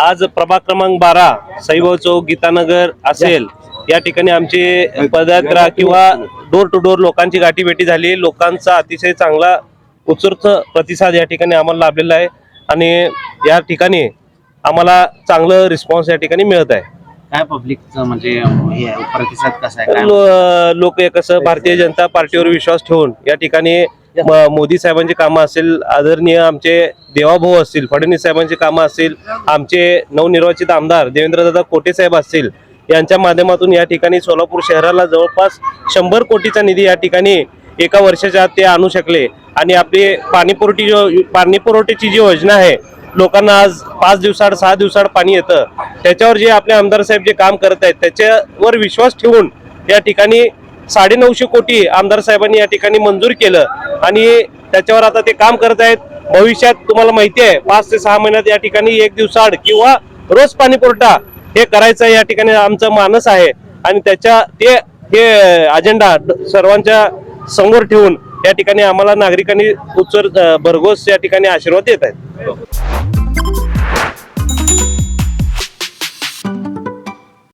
आज प्रभाग क्रमांक बारा सईभाऊ चौक गीतानगर असेल. या ठिकाणी आमची पदयात्रा किंवा डोर टू डोर लोकांची गाठीभेटी झाली. लोकांचा अतिशय चांगला उत्स्फूर्त प्रतिसाद या ठिकाणी आम्हाला लाभलेला आहे. आणि या ठिकाणी आम्हाला चांगलं रिस्पॉन्स या ठिकाणी मिळत आहे. काय पब्लिकचं म्हणजे हे प्रतिसाद कसा आहे? लोक कसं भारतीय जनता पार्टीवर विश्वास ठेवून या ठिकाणी मोदी साहेबांची कामं असेल आदरणीय आमचे देवाभाऊ असतील फडणवीस साहेबांची कामं असतील आमचे नवनिर्वाचित आमदार देवेंद्रदादा कोटे साहेब असतील यांच्या माध्यमातून या ठिकाणी सोलापूर शहराला जवळपास शंभर कोटीचा निधी या ठिकाणी एका वर्षाच्या आत ते आणू शकले. आणि आपली पाणीपुरवठी जो पाणी पुरवठ्याची जी योजना आहे लोकांना आज पाच दिवसाड सहा दिवसाड पाणी येतं. त्याच्यावर जे आपले आमदार साहेब जे काम करत आहेत त्याच्यावर विश्वास ठेवून या ठिकाणी साडे नऊशे कोटी आमदार साहेबांनी या ठिकाणी मंजूर केलं. आणि त्याच्यावर आता ते काम करत आहेत. भविष्यात तुम्हाला माहिती आहे पाच ते सहा महिन्यात या ठिकाणी एक दिवसाड किंवा रोज पाणी पुरवठा हे करायचं या ठिकाणी आमचं मानस आहे. आणि त्याच्या ते हे अजेंडा सर्वांच्या समोर ठेवून या ठिकाणी आम्हाला नागरिकांनी उत्सर भरघोस या ठिकाणी आशीर्वाद देत आहेत.